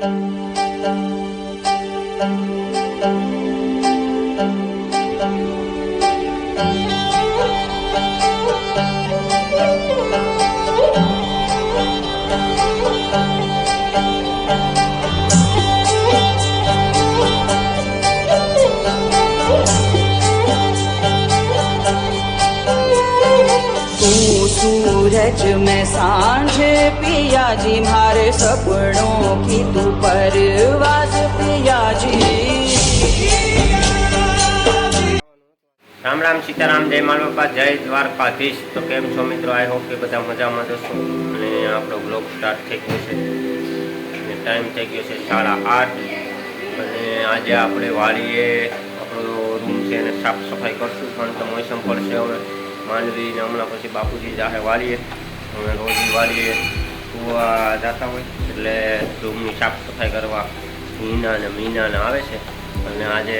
તું સૂરજ મેં સાંજે પિયાજી, મારે સપનોं કીધું પરવાજ પિયાજી. રામ રામ સીતારામ, જય માલપા જય દ્વારકાધીશ. તો કેમ છો મિત્રો? આઈ હોપ કે બધા મજામાં જશો. અને આપણો બ્લોગ સ્ટાર્ટ થઈ ગયો છે. અને ટાઈમ થઈ ગયો છે સાડા આઠ. અને આજે આપણે વાળીએ આપણો રૂમ છે એને સાફ સફાઈ કરશું. પણ તો મોસમ પડશે હવે. માંડવી ને હમણાં પછી બાપુજી જાહે વાળીએ અમે રોજી વાળીએ કુવા જતા હોય. એટલે રૂમની સાફ સફાઈ કરવા મીના ને મીના ને આવે છે. અને આજે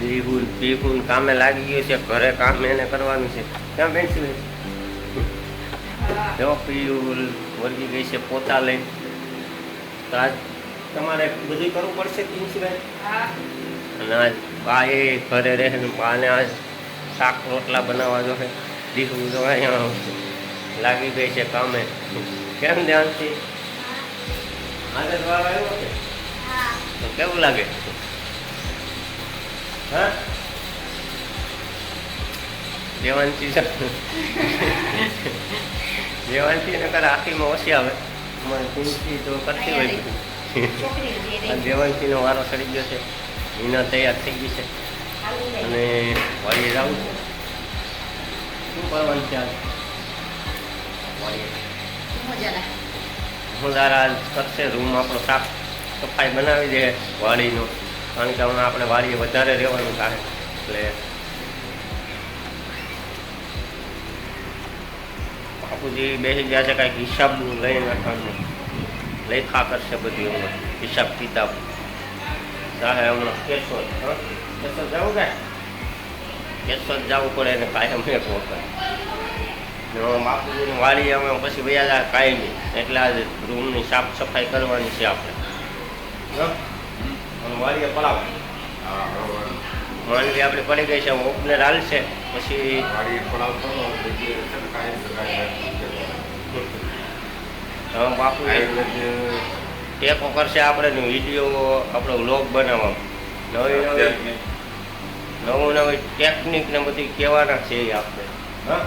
બીહુન બીહુન કામે લાગી ગયું છે. ઘરે કામ એને કરવાનું છે. ક્યાં પેન્સિલ જો પીયુલ વર્ગી ગઈ છે પોતા લઈ આજ તમારે બધું કરવું પડશે પ્રિન્સિપાલ અને આજ બા એ ઘરે રહે ને બાને આજ શાક રોટલા બનાવવા જો દીકરું તો અહીંયા લાગી ગઈ છે કામે. કેમ ધ્યાનથી? આજે દ્વાર આવ્યો છે તો કેવું લાગે? હા? દેવાંશી છે. દેવાંશી ને કરે આખીમાં ઓછી આવે. અમારે કુંશી તો કરતી હોય દેવાંશીનો વારો સડી ગયો છે. હિના તૈયાર થઈ ગઈ છે. અને વાડીએ જવું છે. શું કરવાનું છે હું તારા કરશે રૂમ આપણો સાફ સફાઈ બનાવી દે વાળીનો. કારણ કે હમણાં આપણે વાળીએ વધારે રહેવાનું થાય એટલે બાપુજી બેસી ગયા છે કાંઈક હિસાબનું લઈને નાખવાનું. લેખા કરશે બધી હમણાં. હિસાબ કિતાબ ચાહે હમણાં કેશો હા? કેશોદ જવું કાંઈ? કેશોદ જવું પડે ને કાયમ એક વખત બાપુજીની વાડી અમે પછી વયા કાયમી. એટલે આજે રૂમની સાફ સફાઈ કરવાની છે આપણે. વાડીએ પડાવ. માંડવી આપણે પડી ગઈ છે ઓપને હાલશે પછી હવે બાપુ ટેકો કરશે આપણે વીડિયો આપણો વ્લોગ બનાવવા નવી નવી નવું નવી ટેકનિક ને બધી કહેવાના છે આપણે. હા?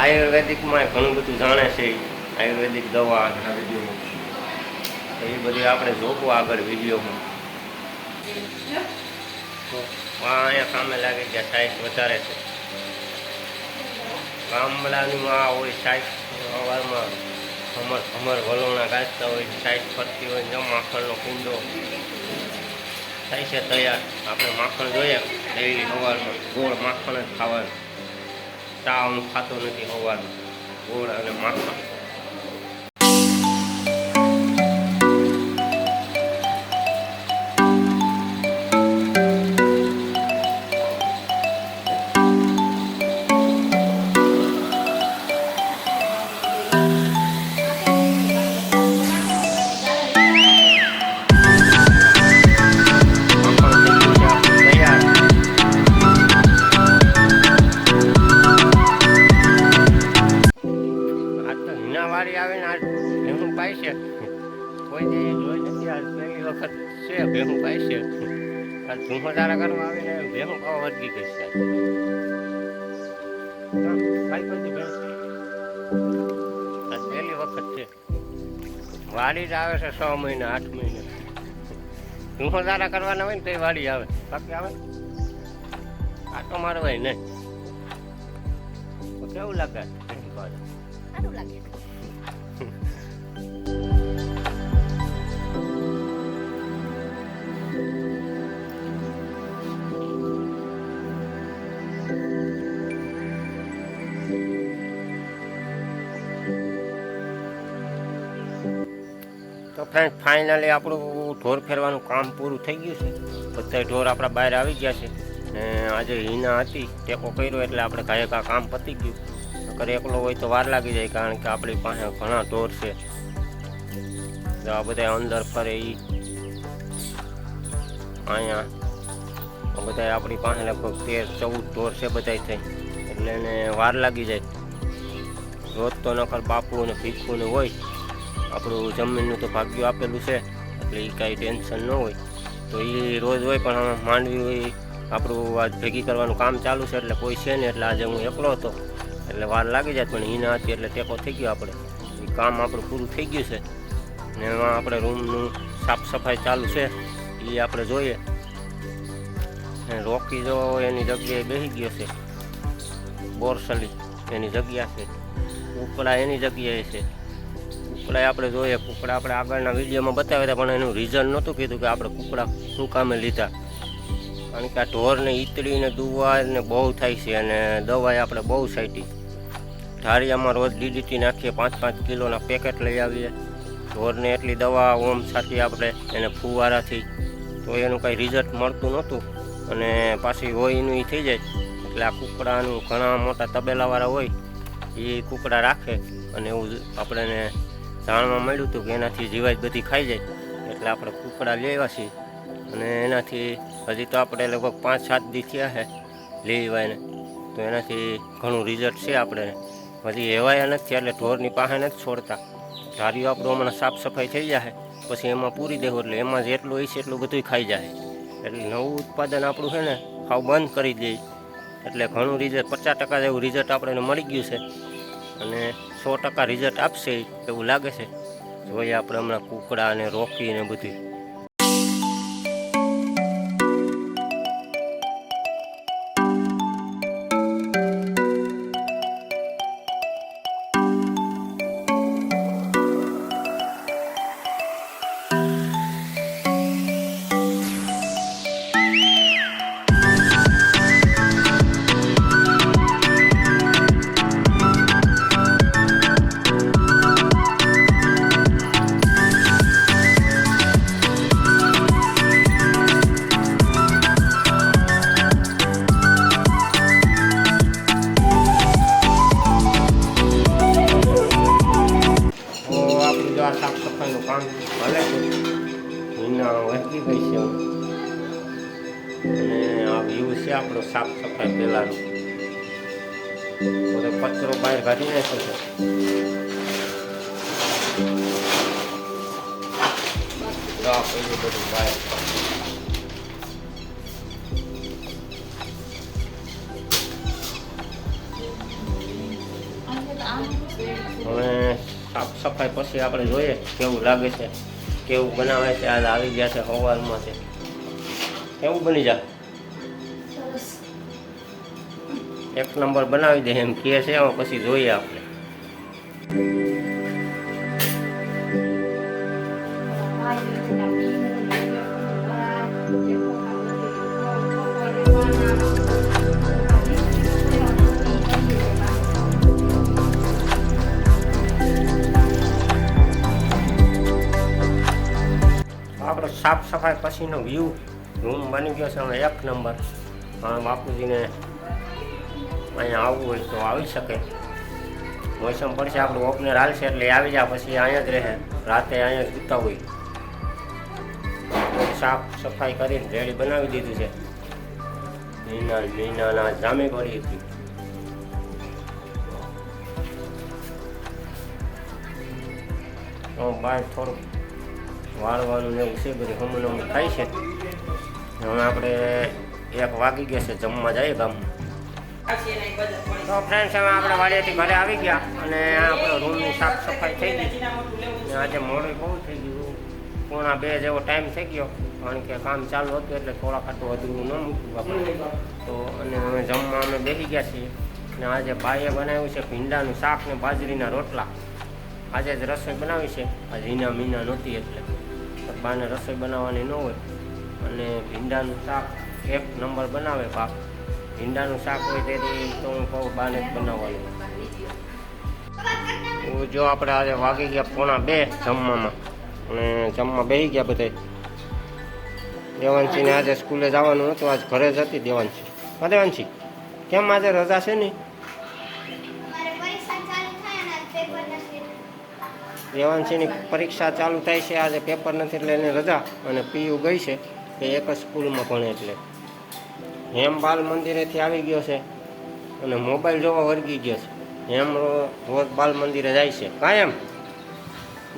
આયુર્વેદિકમાં ઘણું બધું જાણે છે. આયુર્વેદિક દવા એ બધી આપણે જોવું આગળ વિડીયોમાં અહીંયા કામે લાગે કે સાઈઝ વધારે છે. ગામડાની આ હોય સાઈઝ સવારમાં અમર અમર વલોણા ગાજતા હોય સાઈઝ ફરતી હોય જો માખણનો કુંડો. થાય છે તૈયાર આપણે માખણ જોઈએ. ડેલી સવારમાં ગોળ માખણ જ ખાવાનું. ચા હું ખાતો નથી સવારમાં ગોળ અને માખણ માખણ. કોઈ દી જોઈ નથી આ પહેલી વખત છે, ભેહું પાય છે. આજ ધુમ્મધારા કરવા આવીને ભેહું ખાવા વર્ગી ગઈ છે. પહેલી વખત છે. વાડી જ આવે છે છ મહિને, આઠ મહિને. ધુમ્મધારા કરવાના હોય ને તો વાડી આવે. બાકી આવે? આટો મારો હોય નહીં કેવું લાગે? સારું લાગે. ફ્રેન્ડ ફાઇનલી આપણું ઢોર ફેરવાનું કામ પૂરું થઈ ગયું છે. બધા ઢોર આપણા બહાર આવી ગયા છે. ને આજે હિના હતી, ટેકો કર્યો એટલે આપણે કાં કામ પતી ગયું. અગર એકલો હોય તો વાર લાગી જાય કારણ કે આપણી પાસે ઘણા ઢોર છે. આ બધા અંદર ફરે એ અહીંયા બધા આપણી પાસે લગભગ તેર, ચૌદ ઢોર છે બધા થઈ એટલે એને વાર લાગી જાય. રોજ તો નકર બાપુ અને ભીખું ને હોય. આપણું જમીનનું તો ભાગ્ય આપેલું છે, એટલે એ કાંઈ ટેન્શન ન હોય. તો એ રોજ હોય પણ માંડવી હોય, આપણું આ ભેગી કરવાનું કામ ચાલુ છે, એટલે કોઈ છે ને એટલે આજે હું એકલો હતો. એટલે વાર લાગી જાય, પણ એના હતી, એટલે ટેકો થઈ ગયો આપણે. એ કામ આપણું પૂરું થઈ ગયું છે. ને એમાં આપણે રૂમનું સાફ સફાઈ ચાલુ છે એ આપણે જોઈએ. રોકી જો એની જગ્યાએ બેસી ગયો છે. બોરસલી એની જગ્યા છે. કુકડા એની જગ્યાએ છે. કુકડા આપણે જોઈએ, કુકડા આપણે આગળના વિડીયોમાં બતાવ્યા હતા, પણ એનું રીઝન નહોતું કીધું કે આપણે કુકડા શું કામે લીધા. કારણ કે આ ઢોરને ઈતળીને દુવા ને બહુ થાય છે અને દવાએ આપણે બહુ સાઈટી ઢારિયામાં રોજ ડીડીટી નાખીએ, પાંચ પાંચ કિલોના પેકેટ લઈ આવીએ. ઢોરને એટલી દવા ઓમ સાથે આપણે એને ફુવારાથી. તો એનું કાંઈ રિઝલ્ટ મળતું નહોતું અને પાછી હોય એનું એ થઈ જાય. એટલે આ કુકડાનું ઘણા મોટા તબેલાવાળા હોય એ કુકડા રાખે અને એવું આપણને જાણવા મળ્યું હતું કે એનાથી જીવાત બધી ખાઈ જાય. એટલે આપણે કુકડા લેવા છીએ. અને એનાથી હજી તો આપણે લગભગ પાંચ, સાત દી થયા છે લેવાયને તો એનાથી ઘણું રિઝલ્ટ છે આપણે. હજી એવાયા નથી એટલે ઢોરની પાસે નથી છોડતા. ધાર્યું આપણું હમણાં સાફ સફાઈ થઈ જાય પછી એમાં પૂરી દેવું, એટલે એમાં જેટલું છે, એટલું બધું ખાઈ જાય એટલે નવું ઉત્પાદન આપણું છે ને ખાવ બંધ કરી દઈએ એટલે ઘણું રિઝલ્ટ પચાસ ટકા જેવું રિઝલ્ટ આપણને મળી ગયું છે. અને સો ટકા રિઝલ્ટ આપશે એવું લાગે છે. જોઈએ આપણે હમણાં કુકડા અને રોકી ને બધું. સફાઈ પહેલાંનો બધો કચરો બહાર કાઢી નાખ્યો છે. આ બધું બહાર. હવે સાફ સફાઈ પછી આપણે જોઈએ કેવું લાગે છે, કેવું બનાવે છે, આજ આવી ગયા છે હવાલમાં છે. કેવું બની જા? એક નંબર બનાવી દે, એમ કહે છે એમાં પછી જોઈએ આપણે. આપણો સાફ સફાઈ પછીનો વ્યૂ રૂમ બની ગયો છે એક નંબર બાપુજીને અહીંયા આવવું હોય તો આવી શકે. મોસમ પડશે, આપણું ઓપનર હાલશે એટલે આવી જાય પછી અહીંયા જ રહે. રાતે અહીંયા જ સૂતા હોય. સાફ સફાઈ કરીને રેડી બનાવી દીધું છે. મીના, મીનાના જામી પડી હતી. બહાર થોડુંક વાળવાનું એવું છે, બધું હમણાં થાય છે. હવે આપણે એક વાગી ગયા છે, જમવા જઈએ ગામમાં. તો ફ્રેન્ડ્સ હવે આપણે વાડીએથી ઘરે આવી ગયા અને આપણો રૂમની સાફ સફાઈ થઈ ગઈ. આજે મોડું બહુ થઈ ગયું. પોણા બે જેવો ટાઈમ થઈ ગયો. કારણ કે કામ ચાલુ હતું એટલે થોડા ખાટું અધૂરું ન મૂક્યું આપણે. તો અને હવે જમવા અમે બેસી ગયા છીએ. અને આજે ભાઈએ બનાવ્યું છે ભીંડાનું શાક ને બાજરીના રોટલા. આજે જ રસોઈ બનાવી છે. આજે ઈના મીના નહોતી એટલે. બાને રસોઈ બનાવવાની ન હોય. અને ભીંડાનું શાક એક નંબર બનાવે બાપ. ભીંડાનું શાક હોય તેથી તો હું કહું બાને જ બનાવવાનું. જો આપણે આજે વાગી ગયા પોણા બે જમવામાં. અને જમવા બેસી ગયા બધે દેવાંશીને આજે સ્કૂલે જવાનું હતું. આજ ઘરે જ હતી દેવાંશી. હા, દેવાંશી, કેમ આજે રજા છે ને દેવાંશીની પરીક્ષા ચાલુ થાય છે. આજે પેપર નથી એટલે એને રજા અને પીયુ ગઈ છે. એ એક જ સ્કૂલમાં ભણે એટલે. હેમ બાલ મંદિરેથી આવી ગયો છે અને મોબાઈલ જોવા વર્ગી ગયો છે. હેમ રોજ બાલ મંદિરે જાય છે. કાયમ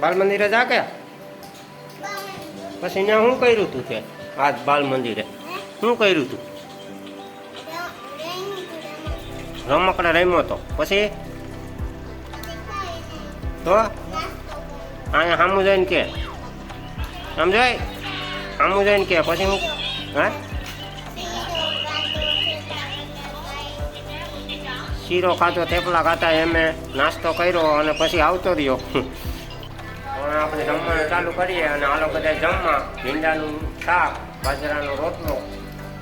બાલ મંદિરે જા કે? પછી ત્યાં શું કર્યું તું તે? આજ બાલ મંદિરે. શું કર્યું તું? રમકડા રમ્યો તો. પછી? તો? અહીંયા સામું જઈને કે. સમજાય? સામું જઈને કે. પછી હું? હા? શીરો ખાધો, થેપલા ખાતા એમે નાસ્તો કર્યો અને પછી આવતો રહ્યો. હવે આપણે જમવાનું ચાલુ કરીએ અને આલો બધા જમવા. ભીંડાનું શાક, બાજરાનો રોટલો,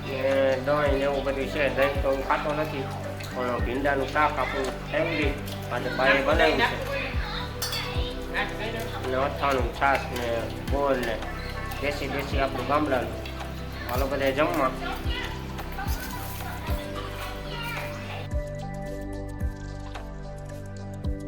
ને દહીં એવું બધું છે. દહીં તો હું ખાતો નથી, પણ ભીંડાનું શાક આપણું ફેમિલી આજે બાએ બનાવ્યું છે. અને અથાણું, છાશ ને ગોળ ને દેશી દેશી આપણું ગામડાનું. આલો બધા જમવા.